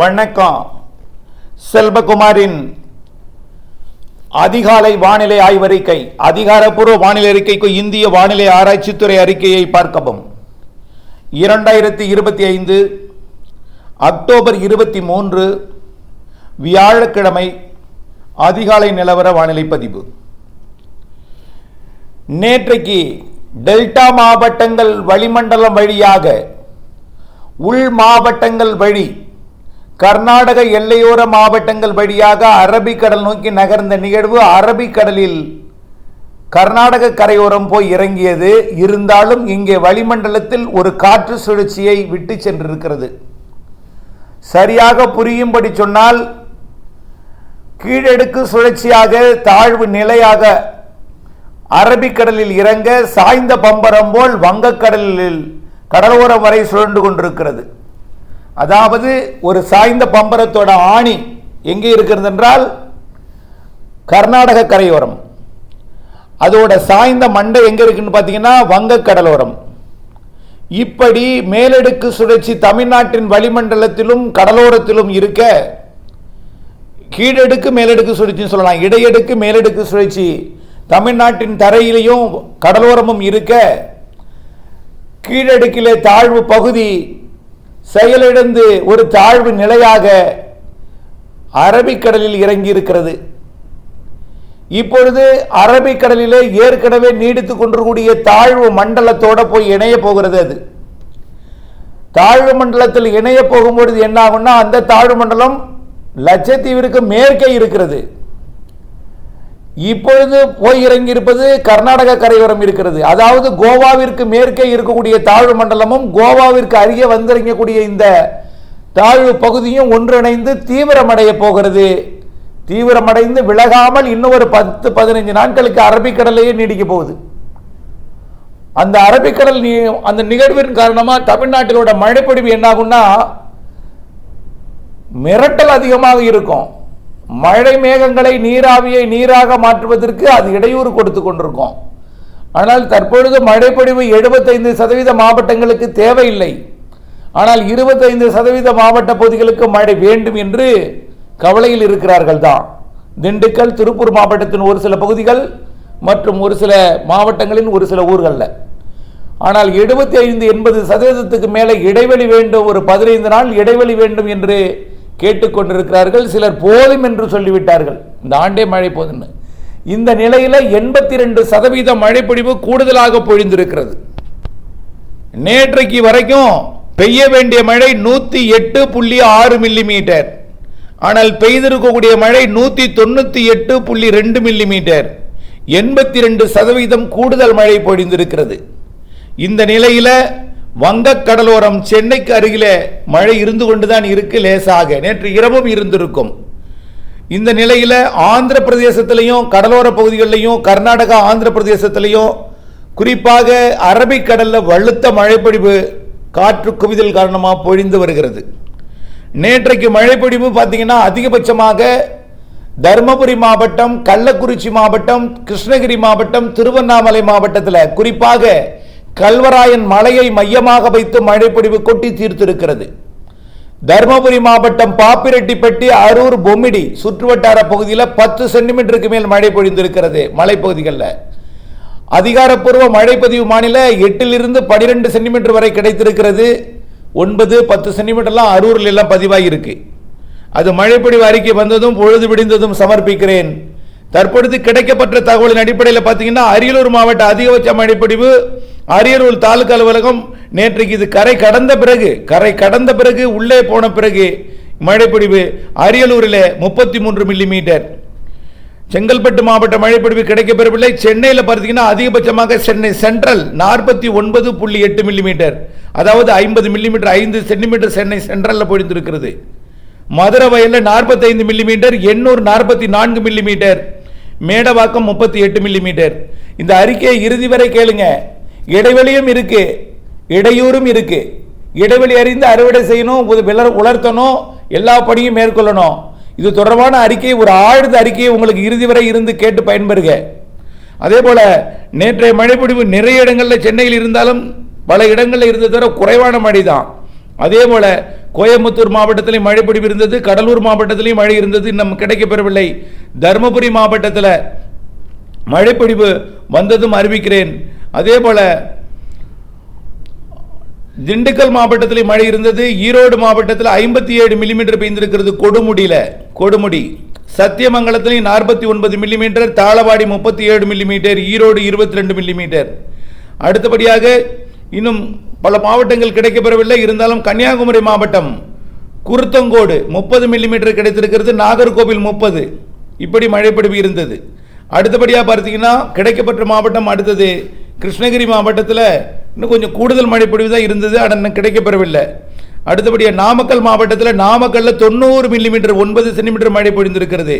வணக்கம். செல்வகுமாரின் அதிகாலை வானிலை ஆய்வறிக்கை அதிகாரப்பூர்வ வானிலை அறிக்கைக்கு இந்திய வானிலை ஆராய்ச்சித்துறை அறிக்கையை பார்க்கவும். இரண்டாயிரத்தி இருபத்தி ஐந்து அக்டோபர் இருபத்தி மூன்று வியாழக்கிழமை அதிகாலை நிலவர வானிலை பதிவு. நேற்றைக்கு டெல்டா மாவட்டங்கள் வளிமண்டலம் வழியாக உள் மாவட்டங்கள் வழி கர்நாடக எல்லையோர மாவட்டங்கள் வழியாக அரபிக்கடல் நோக்கி நகர்ந்த நிகழ்வு அரபிக்கடலில் கர்நாடக கரையோரம் போய் இறங்கியது. இருந்தாலும் இங்கே வளிமண்டலத்தில் ஒரு காற்று சுழற்சியை விட்டு சென்றிருக்கிறது. சரியாக புரியும்படி சொன்னால் கீழடுக்கு சுழற்சியாக தாழ்வு நிலையாக அரபிக்கடலில் இறங்க சாய்ந்த பம்பரம் போல் வங்கக்கடலில் கடலோரம் வரை சுழன்று கொண்டிருக்கிறது. அதாவது ஒரு சாய்ந்த பம்பரத்தோட ஆணி எங்கே இருக்கிறது என்றால் கர்நாடக கரையோரம். அதோட சாய்ந்த மண்டை எங்கே இருக்குன்னு பார்த்தீங்கன்னா வங்க கடலோரம் இப்படி மேலடுக்கு சுழற்சி தமிழ்நாட்டின் வளிமண்டலத்திலும் கடலோரத்திலும் இருக்க கீழடுக்கு மேலடுக்கு சுழற்சின்னு சொல்லலாம். இடையடுக்கு மேலடுக்கு சுழற்சி தமிழ்நாட்டின் தரையிலையும் கடலோரமும் இருக்க கீழடுக்கிலே தாழ்வு பகுதி செயலிழந்து ஒரு தாழ்வு நிலையாக அரபிக்கடலில் இறங்கி இருக்கிறது இப்பொழுது அரபிக்கடலிலே ஏற்கனவே நீடித்துக் கொண்டிருக்கூடிய தாழ்வு மண்டலத்தோட போய் இணைய போகிறது அது. தாழ்வு மண்டலத்தில் இணைய போகும்பொழுது என்ன ஆகும்னா அந்த தாழ்வு மண்டலம் லட்சத்தீவிற்கு மேற்கே இருக்கிறது. இப்பொழுது போய் இறங்கி இருப்பது கர்நாடக கரையோரம் இருக்கிறது. அதாவது கோவாவிற்கு மேற்கே இருக்கக்கூடிய தாழ்வு மண்டலமும் கோவாவிற்கு அருகே வந்திறங்கக்கூடிய இந்த தாழ்வு பகுதியும் ஒன்றிணைந்து தீவிரமடைய போகிறது. தீவிரமடைந்து விலகாமல் இன்னும் ஒரு பத்து பதினைஞ்சு நாட்களுக்கு அரபிக்கடலையே நீடிக்க போகுது. அந்த அரபிக்கடல் நீ- அந்த நிகழ்வின் காரணமாக தமிழ்நாட்டிலோட மழைப்பொழிவு என்னாகும்னா மிரட்டல் அதிகமாக இருக்கும். மழை மேகங்களை நீராவியை நீராக மாற்றுவதற்கு அது இடையூறு கொடுத்து கொண்டிருக்கும். ஆனால் தற்பொழுது மழைப்பொழிவு எழுபத்தைந்து சதவீத மாவட்டங்களுக்கு தேவையில்லை. ஆனால் இருபத்தைந்து சதவீத மாவட்ட பகுதிகளுக்கு மழை வேண்டும் என்று கவலையில் இருக்கிறார்கள் தான் திண்டுக்கல் திருப்பூர் மாவட்டத்தின் ஒரு சில பகுதிகள் மற்றும் ஒரு சில மாவட்டங்களின் ஒரு சில ஊர்களில். ஆனால் எழுபத்தி ஐந்து எண்பது சதவீதத்துக்கு மேலே இடைவெளி வேண்டும் ஒரு பதினைந்து நாள் இடைவெளி வேண்டும் என்று கேட்டுக்கொண்டிருக்கிறார்கள். சிலர் போதும் என்று சொல்லிவிட்டார்கள். இந்த ஆண்டே மழை போதும்னு இந்த நிலையில் எண்பத்தி ரெண்டு சதவீத மழைப்பொழிவு கூடுதலாக பொழிந்திருக்கிறது. நேற்றைக்கு வரைக்கும் பெய்ய வேண்டிய மழை நூற்றி எட்டு புள்ளி ஆறு மில்லிமீட்டர். ஆனால் பெய்திருக்கக்கூடிய மழை நூற்றி தொண்ணூற்றி எட்டு புள்ளி ரெண்டு மில்லிமீட்டர். எண்பத்தி ரெண்டு சதவீதம் கூடுதல் மழை பொழிந்திருக்கிறது. இந்த நிலையில் வங்கக்கடலோரம் சென்னைக்கு அருகிலே மழை இருந்து கொண்டுதான் இருக்கு லேசாக. நேற்று இரவும் இருந்திருக்கும். இந்த நிலையில் ஆந்திர பிரதேசத்திலையும் கடலோர பகுதிகளிலையும் கர்நாடகா ஆந்திர பிரதேசத்திலையும் குறிப்பாக அரபிக்கடலில் வலுத்த மழைப்பொழிவு காற்று குவிதல் காரணமாக பொழிந்து வருகிறது. நேற்றைக்கு மழைப்பொழிவு பார்த்தீங்கன்னா அதிகபட்சமாக தருமபுரி மாவட்டம் கள்ளக்குறிச்சி மாவட்டம் கிருஷ்ணகிரி மாவட்டம் திருவண்ணாமலை மாவட்டத்தில். குறிப்பாக கல்வராயன் மலையை மையமாக வைத்து மழைப்பொழிவு கொட்டி தீர்த்திருக்கிறது. தருமபுரி மாவட்டம் பாப்பிரெட்டிப்பட்டி அரூர் பொம்மிடி சுற்றுவட்டார பகுதியில் பத்து சென்டிமீட்டருக்கு மேல் மழை பொழிந்திருக்கிறது மலைப்பகுதிகளில். அதிகாரப்பூர்வ மழைப்பதிவு மாநில எட்டிலிருந்து பனிரெண்டு சென்டிமீட்டர் வரை கிடைத்திருக்கிறது. ஒன்பது பத்து சென்டிமீட்டர்லாம் அரூரில் எல்லாம் பதிவாகியிருக்கு அது மழைப்பொழிவு அறிக்கை வந்ததும் பொழுது விடிந்ததும் சமர்ப்பிக்கிறேன். தற்பொழுது கிடைக்கப்பட்ட தகவலின் அடிப்படையில் பார்த்தீங்கன்னா அரியலூர் மாவட்ட அதிகபட்ச மழைப்பொழிவு அரியலூர் தாலுகா அலுவலகம் நேற்றைக்கு இது கரை கடந்த பிறகு கரை கடந்த பிறகு உள்ளே போன பிறகு மழைப்பொழிவு அரியலூரில் முப்பத்தி மூன்று மில்லிமீட்டர். செங்கல்பட்டு மாவட்ட மழைப்பொழிவு கிடைக்கப்பெறவில்லை. சென்னையில் பார்த்தீங்கன்னா அதிகபட்சமாக சென்னை சென்ட்ரல் நாற்பத்தி ஒன்பது புள்ளி எட்டு மில்லிமீட்டர். அதாவது ஐம்பது மில்லிமீட்டர் ஐந்து சென்டிமீட்டர் சென்னை சென்ட்ரலில் பொழிந்திருக்கிறது. மதுரை வயலில் நாற்பத்தைந்து மில்லிமீட்டர் எண்ணூர் நாற்பத்தி நான்கு மில்லிமீட்டர். மேடவாக்கம் முப்பத்தி எட்டு மில்லிமீட்டர். இந்த அறிக்கையை இறுதி வரை கேளுங்க. இடைவெளியும் இருக்கு இடையூறும் இருக்கு. இடைவெளி அறிந்து அறுவடை செய்யணும் விளர்- உலர்த்தணும் எல்லா பணியும் மேற்கொள்ளணும். இது தொடர்பான அறிக்கை ஒரு ஆழ்ந்த அறிக்கையை உங்களுக்கு இறுதி வரை இருந்து கேட்டு பயன்பெறுக. அதே போல நேற்றைய மழைப்பொழிவு நிறைய இடங்களில் சென்னையில் இருந்தாலும் பல இடங்களில் இருந்த தவிர குறைவான மழை தான் அதே போல கோயம்புத்தூர் மாவட்டத்திலையும் மழைப்பொழிவு இருந்தது கடலூர் மாவட்டத்திலையும் மழை இருந்தது இன்னும் கிடைக்கப்பெறவில்லை. தருமபுரி மாவட்டத்தில் மழைப்பொழிவு வந்ததும் அறிவிக்கிறேன். அதே போல திண்டுக்கல் மாவட்டத்தில் மழை இருந்தது ஈரோடு மாவட்டத்தில் ஐம்பத்தி ஏழு மில்லிமீட்டர் பெய்திருக்கிறது கொடுமுடியில. கொடுமுடி. சத்தியமங்கலத்திலையும் நாற்பத்தி ஒன்பது மில்லிமீட்டர் தாளவாடி முப்பத்தி ஏழு மில்லிமீட்டர் ஈரோடு இருபத்தி ரெண்டு மில்லிமீட்டர் அடுத்தபடியாக இன்னும் பல மாவட்டங்கள் கிடைக்கப்பெறவில்லை. இருந்தாலும் கன்னியாகுமரி மாவட்டம் குருத்தங்கோடு முப்பது மில்லிமீட்டர் கிடைத்திருக்கிறது நாகர்கோவில் முப்பது. இப்படி மழைப்பொழிவு இருந்தது. அடுத்தபடியாக பார்த்தீங்கன்னா கிடைக்கப்பெற்ற மாவட்டம் அடுத்தது. கிருஷ்ணகிரி மாவட்டத்தில் இன்னும் கொஞ்சம் கூடுதல் மழைப்பொழிவு தான் இருந்தது ஆனால் இன்னும் கிடைக்கப்பெறவில்லை. அடுத்தபடியாக நாமக்கல் மாவட்டத்தில் நாமக்கல்லில் தொண்ணூறு மில்லிமீட்டர் ஒன்பது சென்டிமீட்டர் மழை பொழிந்திருக்கிறது.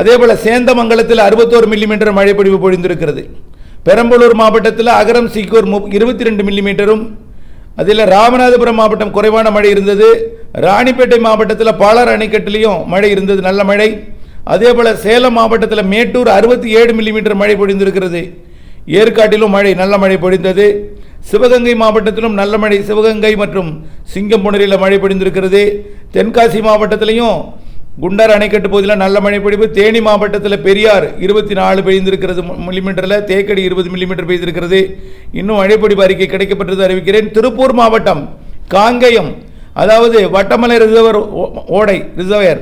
அதே போல் சேந்தமங்கலத்தில் அறுபத்தோரு மில்லிமீட்டர் மழை பொழிவு பொழிந்திருக்கிறது. பெரம்பலூர் மாவட்டத்தில் அகரம் சீக்கூர் மு இருபத்தி ரெண்டு மில்லிமீட்டரும் அதில் ராமநாதபுரம் மாவட்டம் குறைவான மழை இருந்தது. ராணிப்பேட்டை மாவட்டத்தில் பாலர் அணைக்கட்டிலையும் மழை இருந்தது நல்ல மழை. அதே போல் சேலம் மாவட்டத்தில் மேட்டூர் அறுபத்தி ஏழு மில்லிமீட்டர் மழை பொழிந்திருக்கிறது. ஏற்காட்டிலும் மழை நல்ல மழை பொழிந்தது. சிவகங்கை மாவட்டத்திலும் நல்ல மழை சிவகங்கை மற்றும் சிங்கம்புணரியில் மழை பொழிந்திருக்கிறது. தென்காசி மாவட்டத்திலையும் குண்டார் அணைக்கட்டு பகுதியில் நல்ல மழை பொழிவு. தேனி மாவட்டத்தில் பெரியார் இருபத்தி நாலு பெய்திருக்கிறது மில்லிமீட்டரில் தேக்கடி இருபது மில்லிமீட்டர் பெய்திருக்கிறது. இன்னும் மழைப்பொழிவு அறிக்கை கிடைக்கப்பட்டது அறிவிக்கிறேன். திருப்பூர் மாவட்டம் காங்கயம் அதாவது வட்டமலை ரிசர்வர் ஓ- ஓடை ரிசர்வர்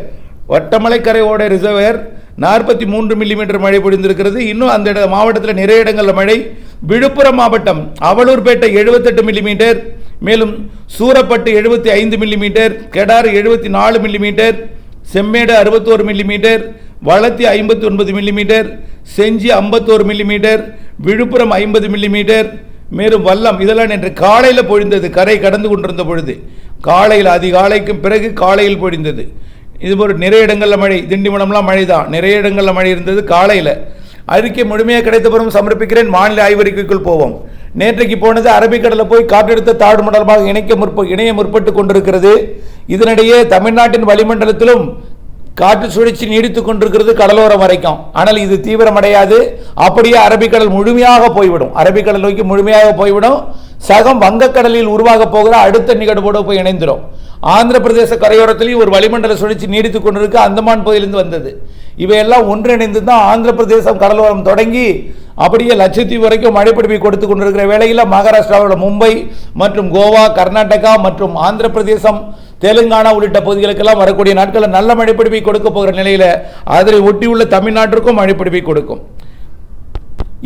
வட்டமலைக்கரை ஓடை ரிசர்வர் நாற்பத்தி மூன்று மில்லிமீட்டர் மழை பொழிந்திருக்கிறது. இன்னும் அந்த இட- மாவட்டத்தில் நிறைய இடங்களில் மழை. விழுப்புரம் மாவட்டம் அவலூர்பேட்டை எழுபத்தெட்டு மில்லிமீட்டர் மேலும் சூரப்பட்டு எழுபத்தி ஐந்து மில்லிமீட்டர் கெடார் எழுபத்தி நாலு மில்லிமீட்டர் செம்மேடு அறுபத்தோரு மில்லிமீட்டர் வளத்தி ஐம்பத்தி ஒன்பது மில்லிமீட்டர் செஞ்சி ஐம்பத்தோரு மில்லிமீட்டர் விழுப்புரம் ஐம்பது மில்லிமீட்டர் மேலும் வல்லம் இதெல்லாம் நேற்று காலையில் பொழிந்தது. கரை கடந்து கொண்டிருந்த பொழுது காலையில் அதிகாலைக்கும் பிறகு காலையில் பொழிந்தது. இது போல் நிறைய இடங்களில் மழை திண்டிவனம்லாம் மழை தான் நிறைய இடங்களில் மழை இருந்தது காலையில். அறிக்கை முழுமையாக கிடைத்த பிறகு சமர்ப்பிக்கிறேன். மாநில ஆய்வறிக்கைக்குள் போவோம். நேற்றைக்கு போனது அரபிக்கடலில் போய் காற்றழுத்த தாழ்வு மண்டலமாக இணைக்க முற்ப இணைய முற்பட்டு கொண்டிருக்கிறது. இதனிடையே தமிழ்நாட்டின் வளிமண்டலத்திலும் காற்று சுழற்சி நீடித்து கொண்டிருக்கிறது கடலோரம் வரைக்கும். ஆனால் இது தீவிரமடையாது. அப்படியே அரபிக்கடல் முழுமையாக போய்விடும். அரபிக்கடல் நோக்கி முழுமையாக போய்விடும். சகம் வங்கக்கடலில் உருவாக போகிற அடுத்த நிகழ்வோடு போய் இணைந்துடும் ஆந்திர பிரதேச கரையோரத்திலையும் ஒரு வளிமண்டல சுழற்சி நீடித்துக் கொண்டிருக்கு. அந்தமான் பகுதியிலிருந்து வந்தது. இவையெல்லாம் ஒன்றிணைந்து தான் ஆந்திர பிரதேசம் கடலோரம் தொடங்கி அப்படியே லட்சத்தீவு வரைக்கும் மழைப்பிடிப்பை கொடுத்து கொண்டிருக்கிற வேளையில் மகாராஷ்டிராவோட மும்பை மற்றும் கோவா கர்நாடகா மற்றும் ஆந்திர பிரதேசம் தெலுங்கானா உள்ளிட்ட பகுதிகளுக்கெல்லாம் வரக்கூடிய நாட்களில் நல்ல மழைப்பிடிப்பை கொடுக்க போகிற நிலையில் அதனை ஒட்டியுள்ள தமிழ்நாட்டிற்கும் மழைப்பிடிப்பை கொடுக்கும்.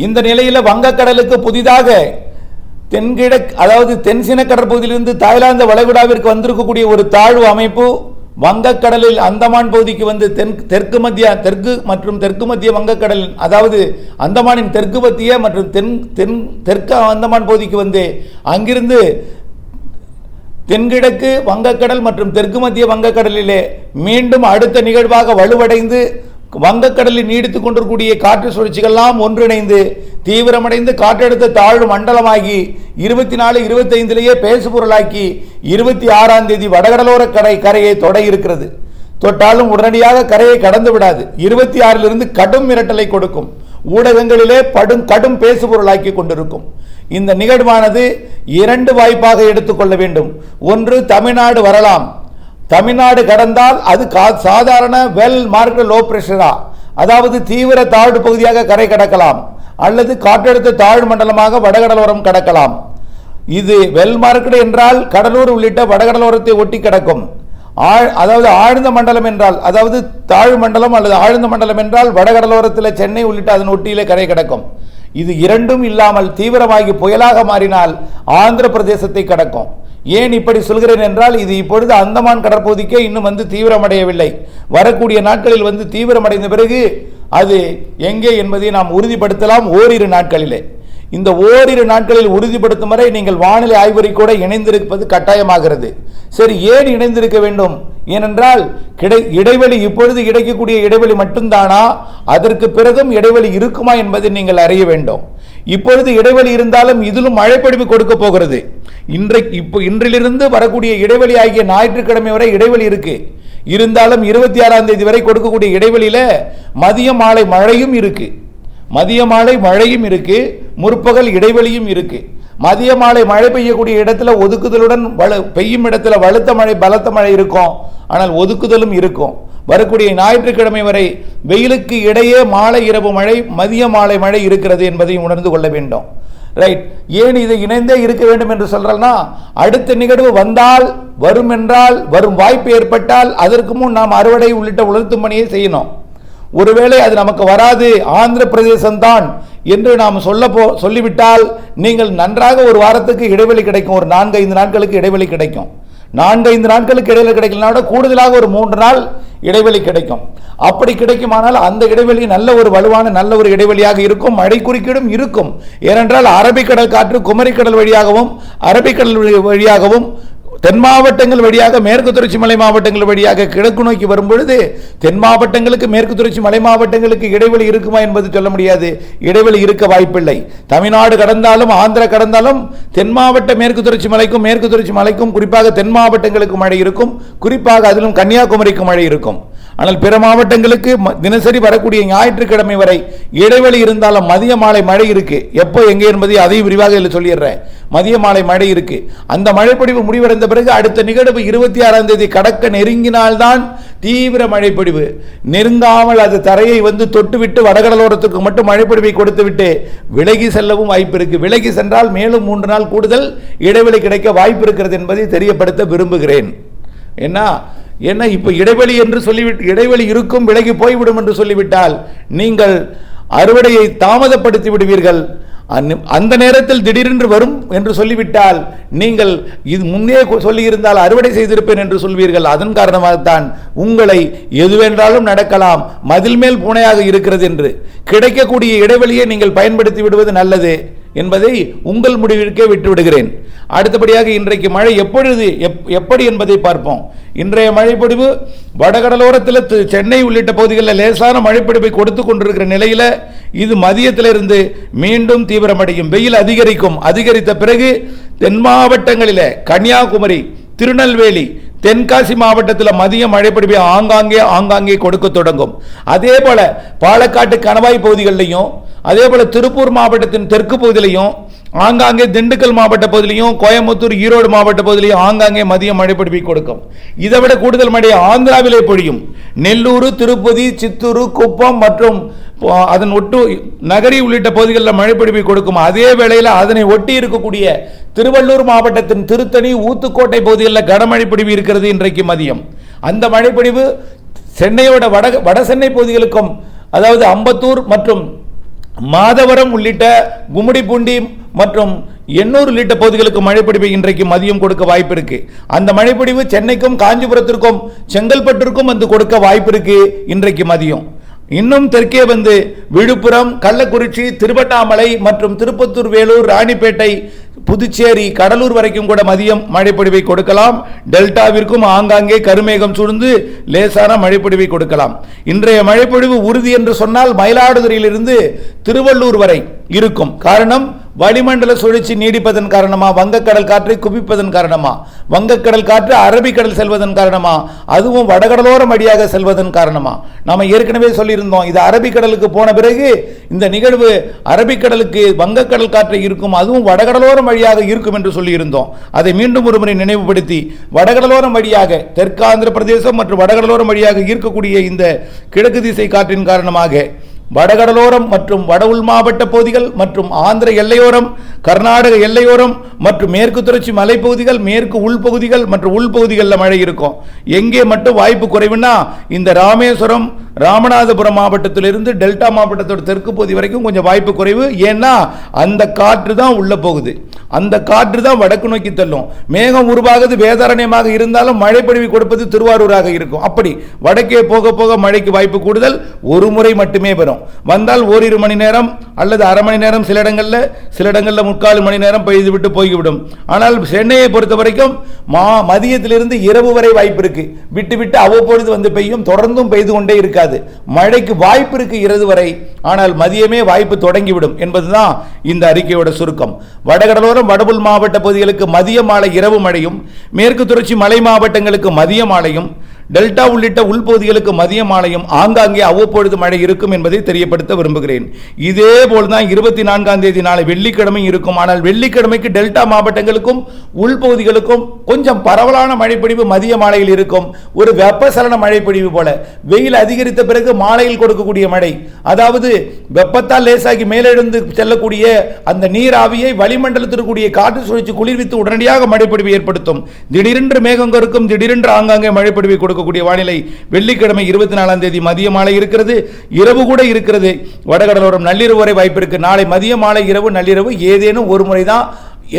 இந்த நிலையில் வங்கக்கடலுக்கு புதிதாக தென்கிழக்கு அதாவது தென்சின கடற்பகுதியிலிருந்து தாய்லாந்து வளைகுடாவிற்கு வந்திருக்கக்கூடிய ஒரு தாழ்வு அமைப்பு வங்கக்கடலில் அந்தமான் பகுதிக்கு வந்து தென் தெற்கு மத்திய தெற்கு மற்றும் தெற்கு மத்திய வங்கக்கடலில் அதாவது அந்தமானின் தெற்கு மத்திய மற்றும் தென் தென் தெற்கு அந்தமான் பகுதிக்கு வந்து அங்கிருந்து தென்கிழக்கு வங்கக்கடல் மற்றும் தெற்கு மத்திய வங்கக்கடலிலே மீண்டும் அடுத்த நிகழ்வாக வலுவடைந்து வங்கக்கடலில் நீடித்துக் கொண்டிருக்கூடிய காற்று சுழற்சிகள்லாம் ஒன்றிணைந்து தீவிரமடைந்து காற்றழுத்த தாழ்வு மண்டலமாகி இருபத்தி நாலு இருபத்தைந்திலேயே பேசுபொருளாக்கி இருபத்தி ஆறாம் தேதி வடகடலோர கரை கரையை தொட இருக்கிறது. தொட்டாலும் உடனடியாக கரையை கடந்து விடாது. இருபத்தி ஆறிலிருந்து கடும் மிரட்டலை கொடுக்கும். ஊடகங்களிலே படும் கடும் பேசுபொருளாக்கி கொண்டிருக்கும். இந்த நிகழ்வானது இரண்டு வாய்ப்பாக எடுத்துக்கொள்ள வேண்டும். ஒன்று தமிழ்நாடு வரலாம். தமிழ்நாடு கடந்தால் அது கா- சாதாரண வெல் மார்க் லோ பிரஷரா அதாவது தீவிர தாழ்வு பகுதியாக கரை கடக்கலாம். அல்லது காற்றழுத்த தாழ்வு மண்டலமாக வடகடலோரம் கடக்கலாம். இது வெல் மார்க்கெட் என்றால் கடலூர் உள்ளிட்ட வடகடலோரத்தை ஒட்டி கிடக்கும். ஆழ் அதாவது ஆழ்ந்த மண்டலம் என்றால் அதாவது தாழ் மண்டலம் அல்லது ஆழ்ந்த மண்டலம் என்றால் வடகடலோரத்தில் சென்னை உள்ளிட்ட அதன் ஒட்டியிலே கரை கிடக்கும். இது இரண்டும் இல்லாமல் தீவிரமாகி புயலாக மாறினால் ஆந்திர பிரதேசத்தை கடக்கும். ஏன் இப்படி சொல்கிறேன் என்றால் இது இப்பொழுது அந்தமான் கடற்பகுதிக்கே இன்னும் வந்து தீவிரமடையவில்லை. வரக்கூடிய நாட்களில் வந்து தீவிரமடைந்த பிறகு அது எங்கே என்பதை நாம் உறுதிப்படுத்தலாம் ஓரிரு நாட்களிலே. இந்த ஓரிரு நாட்களில் உறுதிப்படுத்தும் வரை நீங்கள் வானிலை ஆய்வறிக்கூட இணைந்திருப்பது கட்டாயமாகிறது. சரி ஏன் இணைந்திருக்க வேண்டும்? ஏனென்றால் கிடை இடைவெளி இப்பொழுது கிடைக்கக்கூடிய இடைவெளி மட்டும்தானா? அதற்கு பிறகும் இடைவெளி இருக்குமா என்பதை நீங்கள் அறிய வேண்டும். இப்பொழுது இடைவெளி இருந்தாலும் இதிலும் மழைப்படிவு கொடுக்க போகிறது. இன்றைக்கு இப்போ இன்றிலிருந்து வரக்கூடிய இடைவெளி ஆகிய ஞாயிற்றுக்கிழமை வரை இடைவெளி இருக்கு. இருந்தாலும் இருபத்தி ஆறாம் தேதி வரை கொடுக்கக்கூடிய இடைவெளியில மதியம் மாலை மழையும் இருக்குது மதிய மாலை மழையும் இருக்கு முற்பகல் இடைவெளியும் இருக்கு. மதிய மாலை மழை பெய்யக்கூடிய இடத்துல ஒதுக்குதலுடன் வலு பெய்யும் இடத்துல வலுத்த மழை பலத்த மழை இருக்கும். ஆனால் ஒதுக்குதலும் இருக்கும். வரக்கூடிய ஞாயிற்றுக்கிழமை வரை வெயிலுக்கு இடையே மாலை இரவு மழை மதிய மாலை மழை இருக்கிறது என்பதையும் உணர்ந்து கொள்ள வேண்டும். ரைட் ஏன் இது இணைந்தே இருக்க வேண்டும் என்று சொல்றேன்னா அடுத்த நிகழ்வு வந்தால் வரும் என்றால் வரும் வாய்ப்பு ஏற்பட்டால் அதற்கு முன் நாம் அறுவடை உள்ளிட்ட உலர்த்தும் பணியை செய்யணும். ஒருவேளை அது நமக்கு வராது ஆந்திர பிரதேசம்தான் என்று நாம் சொல்ல போ சொல்லிவிட்டால் நீங்கள் நன்றாக ஒரு வாரத்துக்கு இடைவெளி கிடைக்கும் ஒரு நான்கு ஐந்து நாட்களுக்கு இடைவெளி கிடைக்கும். நான்கு ஐந்து நாட்களுக்கு இடைவெளி கிடைக்கலனா விட கூடுதலாக ஒரு மூன்று நாள் இடைவெளி கிடைக்கும். அப்படி கிடைக்குமானால் அந்த இடைவெளி நல்ல ஒரு வலுவான நல்ல ஒரு இடைவெளியாக இருக்கும் மழை குறுக்கீடும் இருக்கும். ஏனென்றால் அரபிக்கடல் காற்று குமரிக்கடல் வழியாகவும் அரபிக்கடல் வழி- வழியாகவும் தென் மாவட்டங்கள் வழியாக மேற்கு தொடர்ச்சி மலை மாவட்டங்கள் வழியாக கிழக்கு நோக்கி வரும் பொழுது தென் மாவட்டங்களுக்கு மேற்கு தொடர்ச்சி மலை மாவட்டங்களுக்கு இடைவெளி இருக்குமா என்பது சொல்ல முடியாது. இடைவெளி இருக்க வாய்ப்பில்லை. தமிழ்நாடு கடந்தாலும் ஆந்திரா கடந்தாலும் தென் மாவட்ட மேற்கு தொடர்ச்சி மலைக்கும் மேற்கு தொடர்ச்சி மலைக்கும் குறிப்பாக தென் மாவட்டங்களுக்கு மழை இருக்கும். குறிப்பாக அதிலும் கன்னியாகுமரிக்கு மழை இருக்கும். ஆனால் பிற மாவட்டங்களுக்கு தினசரி வரக்கூடிய ஞாயிற்றுக்கிழமை வரை இடைவெளி இருந்தாலும் மதிய மாலை மழை இருக்கு. எப்போ எங்கே என்பதை அதையும் விரிவாக இதில் சொல்லிடுறேன். மதிய மாலை மழை இருக்கு. அந்த மழைப்பொழிவு முடிவடைந்த பிறகு அடுத்த நிகழ்வு இருபத்தி ஆறாம் தேதி கடக்க நெருங்கினால்தான் தீவிர மழைப்பொழிவு நெருங்காமல் அது தரையை வந்து தொட்டுவிட்டு வடகடலோரத்துக்கு மட்டும் மழைப்பொழிவை கொடுத்துவிட்டு விலகி செல்லவும் வாய்ப்பு இருக்கு. விலகி சென்றால் மேலும் மூன்று நாள் கூடுதல் இடைவெளி கிடைக்க வாய்ப்பு இருக்கிறது என்பதை தெரியப்படுத்த விரும்புகிறேன். என்ன? என்ன இப்போ இடைவெளி என்று சொல்லிவிட்டு இடைவெளி இருக்கும் விலகி போய்விடும் என்று சொல்லிவிட்டால் நீங்கள் அறுவடையை தாமதப்படுத்தி விடுவீர்கள். அந்த நேரத்தில் திடீரென்று வரும் என்று சொல்லிவிட்டால் நீங்கள் இது முன்னே கொ- சொல்லியிருந்தால் அறுவடை செய்திருப்பேன் என்று சொல்வீர்கள். அதன் காரணமாகத்தான் உங்களை எதுவென்றாலும் நடக்கலாம். மதில் மேல் பூனையாக இருக்கிறது என்று. கிடைக்கக்கூடிய இடைவெளியை நீங்கள் பயன்படுத்தி விடுவது நல்லது. என்பதை உங்கள் முடிவிற்கே விட்டுவிடுகிறேன். அடுத்தபடியாக இன்றைக்கு மழை எப்பொழுது எப்- எப்படி என்பதை பார்ப்போம். இன்றைய மழைப்பொடிவு வடகடலோரத்தில் சென்னை உள்ளிட்ட பகுதிகளில் லேசான மழைப்பிடிப்பை கொடுத்து கொண்டிருக்கிற நிலையில் இது மதியத்திலிருந்து மீண்டும் தீவிரமடையும். வெயில் அதிகரிக்கும். அதிகரித்த பிறகு தென் மாவட்டங்களில் கன்னியாகுமரி திருநெல்வேலி தென்காசி மாவட்டத்தில் மதிய மழைப்பொழிவை ஆங்காங்கே ஆங்காங்கே கொடுக்க தொடங்கும். அதே போல பாலக்காட்டு கணவாய் பகுதிகளிலையும் அதே போல திருப்பூர் மாவட்டத்தின் தெற்கு பகுதியிலையும் ஆங்காங்கே திண்டுக்கல் மாவட்ட பகுதியிலையும் கோயம்புத்தூர் ஈரோடு மாவட்ட பகுதியிலையும் ஆங்காங்கே மதிய மழை பொழிவை கொடுக்கும். இதை விட கூடுதல் மழை ஆந்திராவிலே பொழியும். நெல்லூர் திருப்பதி சித்தூர் குப்பம் மற்றும் அதன் ஒட்டு நகரி உள்ளிட்ட பகுதிகளில் மழைப்பிடிப்பை கொடுக்கும். அதே வேளையில் அதனை ஒட்டி இருக்கக்கூடிய திருவள்ளூர் மாவட்டத்தின் திருத்தணி ஊத்துக்கோட்டை பகுதிகளில் கனமழை பொழிவு இருக்கிறது இன்றைக்கு மதியம். அந்த மழைப்பிடிவு சென்னையோட வட வட சென்னை பகுதிகளுக்கும் அதாவது அம்பத்தூர் மற்றும் மாதவரம் உள்ளிட்ட கும்மிடிப்பூண்டி மற்றும் எண்ணூர் உள்ளிட்ட பகுதிகளுக்கு மழைப்பொழிவு இன்றைக்கு மதியம் கொடுக்க வாய்ப்பு இருக்கு. அந்த மழைப்பிடிவு சென்னைக்கும் காஞ்சிபுரத்திற்கும் செங்கல்பட்டிற்கும் வந்து கொடுக்க வாய்ப்பு இருக்கு இன்றைக்கு மதியம். இன்னும் தெற்கே வந்து விழுப்புரம் கள்ளக்குறிச்சி திருவண்ணாமலை மற்றும் திருப்பத்தூர் வேலூர் ராணிப்பேட்டை புதுச்சேரி கடலூர் வரைக்கும் கூட மதியம் மழைப்பொழிவை கொடுக்கலாம். டெல்டாவிற்கும் ஆங்காங்கே கருமேகம் சூழ்ந்து லேசான மழைப்பொழிவை கொடுக்கலாம். இன்றைய மழைப்பொழிவு உறுதி என்று சொன்னால் மயிலாடுதுறையிலிருந்து திருவள்ளூர் வரை இருக்கும். காரணம் வளிமண்டல சுழற்சி நீடிப்பதன் காரணமா வங்கக்கடல் காற்றை குவிப்பதன் காரணமா வங்கக்கடல் காற்று அரபிக்கடல் செல்வதன் காரணமா அதுவும் வடகடலோரம் வழியாக செல்வதன் காரணமா. நாம் ஏற்கனவே சொல்லியிருந்தோம் இது அரபிக்கடலுக்கு போன பிறகு இந்த நிகழ்வு அரபிக்கடலுக்கு வங்கக்கடல் காற்றை இருக்கும் அதுவும் வடகடலோரம் வழியாக இருக்கும் என்று சொல்லியிருந்தோம். அதை மீண்டும் ஒரு முறை நினைவுபடுத்தி வடகடலோரம் வழியாக தெற்காந்திர பிரதேசம் மற்றும் வடகடலோரம் வழியாக ஈர்க்கக்கூடிய இந்த கிழக்கு திசை காற்றின் காரணமாக வடகடலோரம் மற்றும் வட உள் மாவட்ட பகுதிகள் மற்றும் ஆந்திர எல்லையோரம் கர்நாடக எல்லையோரம் மற்றும் மேற்கு தொடர்ச்சி மலைப்பகுதிகள் மேற்கு உள்பகுதிகள் மற்றும் உள்பகுதிகளில் மழை இருக்கும். எங்கே மட்டும் வாய்ப்பு குறைவுன்னா இந்த ராமேஸ்வரம் ராமநாதபுரம் மாவட்டத்திலிருந்து டெல்டா மாவட்டத்தோட தெற்கு பகுதி வரைக்கும் கொஞ்சம் வாய்ப்பு குறைவு. ஏன்னா அந்த காற்று தான் உள்ளே போகுது. அந்த காற்று தான் வடக்கு நோக்கி தள்ளும். மேகம் உருவாகுது வேதாரண்யமாக இருந்தாலும் மழை பொழிவு கொடுப்பது திருவாரூராக இருக்கும். அப்படி வடக்கே போக போக மழைக்கு வாய்ப்பு கூடுதல் ஒரு முறை மட்டுமே வரும். வந்தால் ஓரிரு மணி நேரம் அல்லது அரை மணி நேரம் சில இடங்களில் சில இடங்களில் முக்கால் மணி நேரம் பெய்து விட்டு போய்விடும். ஆனால் சென்னையை பொறுத்த வரைக்கும் மா மதியத்திலிருந்து இரவு வரை வாய்ப்பு இருக்கு. விட்டு விட்டு அவ்வப்பொழுது வந்து பெய்யும். தொடர்ந்தும் பெய்து கொண்டே இருக்காது. மழைக்கு வாய்ப்பு இருக்கு இரவு வரை ஆனால் மதியமே வாய்ப்பு தொடங்கிவிடும் என்பதுதான் இந்த அறிக்கையோட சுருக்கம். வடகடலோரம் வடபுல் மாவட்ட பகுதிகளுக்கு மதிய மாலை இரவு மழையும் மேற்கு தொடர்ச்சி மலை மாவட்டங்களுக்கு மதிய மாலையும் டெல்டா உள்ளிட்ட உள்பகுதிகளுக்கு மதிய மாலையும் ஆங்காங்கே அவ்வப்பொழுது மழை இருக்கும் என்பதை தெரியப்படுத்த விரும்புகிறேன். இதே போல்தான் இருபத்தி நான்காம் தேதி நாளை வெள்ளிக்கிழமை இருக்கும். ஆனால் வெள்ளிக்கிழமைக்கு டெல்டா மாவட்டங்களுக்கும் உள்பகுதிகளுக்கும் கொஞ்சம் பரவலான மழைப்பொழிவு மதிய மாலையில் இருக்கும். ஒரு வெப்பசலன மழைப்பொழிவு போல. வெயில் அதிகரித்த பிறகு மாலையில் கொடுக்கக்கூடிய மழை. அதாவது வெப்பத்தால் லேசாகி மேலெழுந்து செல்லக்கூடிய அந்த நீராவியை வளிமண்டலத்திற்குரிய காற்று சுழற்சி குளிர்வித்து உடனடியாக மழைப்பொழிவு ஏற்படுத்தும். திடீரென்று மேகம் கருக்கும் திடீரென்று ஆங்காங்கே மழைப்பொழிவை கொடுக்கக்கூடிய வானிலை வெள்ளிக்கிழமை இருபத்தி நாலாம் தேதி மதிய மாலை இருக்கிறது இரவு கூட இருக்கிறது. வடகடலோரம் நள்ளிரவு வரை வாய்ப்பு இருக்கு. நாளை மதிய மாலை இரவு நள்ளிரவு ஏதேனும் ஒரு முறை தான்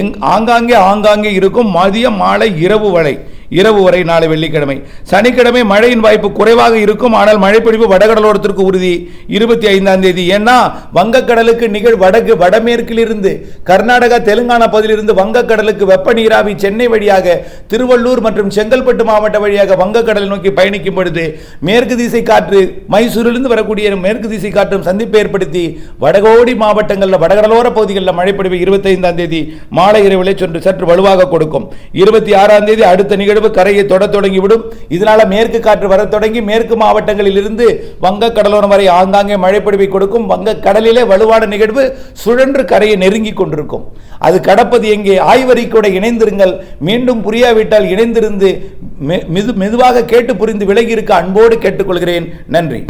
எங் ஆங்காங்கே ஆங்காங்கே இருக்கும் மதிய மாலை இரவு வரை. இரவு வரை நாளை வெள்ளிக்கிழமை. சனிக்கிழமை மழையின் வாய்ப்பு குறைவாக இருக்கும். ஆனால் மழைப்பொழிவு வடகடலோரத்திற்கு உறுதி. இருபத்தி ஐந்தாம் தேதி. ஏன்னா வங்கக்கடலுக்கு நிகழ் வடக்கு வடமேற்கிலிருந்து கர்நாடகா தெலுங்கானா பகுதியிலிருந்து வங்கக்கடலுக்கு வெப்ப நீராவி சென்னை வழியாக திருவள்ளூர் மற்றும் செங்கல்பட்டு மாவட்ட வழியாக வங்கக்கடலை நோக்கி பயணிக்கும் பொழுது மேற்கு திசை காற்று மைசூரிலிருந்து வரக்கூடிய மேற்கு திசை காற்றும் சந்திப்பை ஏற்படுத்தி வடகோடி மாவட்டங்களில் வடகடலோர பகுதிகளில் மழைப்பொழிவு இருபத்தைந்தாம் தேதி மாலை இரவிலே சென்று சற்று வலுவாக கொடுக்கும். இருபத்தி ஆறாம் தேதி அடுத்த நிகழ்வு கரையை தொட தொடங்கிவிடும். இதனால மேற்கு காற்று வர தொடங்கி மேற்கு மாவட்டங்களில் இருந்து வங்க கடலோரம் வரை ஆங்காங்கே மழைப்பொழிவை கொடுக்கும். வங்க கடலிலே வலுவான நிகழ்வு சுழன்று கரையை நெருங்கி கொண்டிருக்கும். அது கடப்பது எங்கே? ஆய்வறிக்கூட இணைந்திருங்கள். மீண்டும் புரியாவிட்டால் இணைந்திருந்து மெது மெதுவாக கேட்டு புரிந்து விலகி இருக்க அன்போடு கேட்டுக்கொள்கிறேன். நன்றி.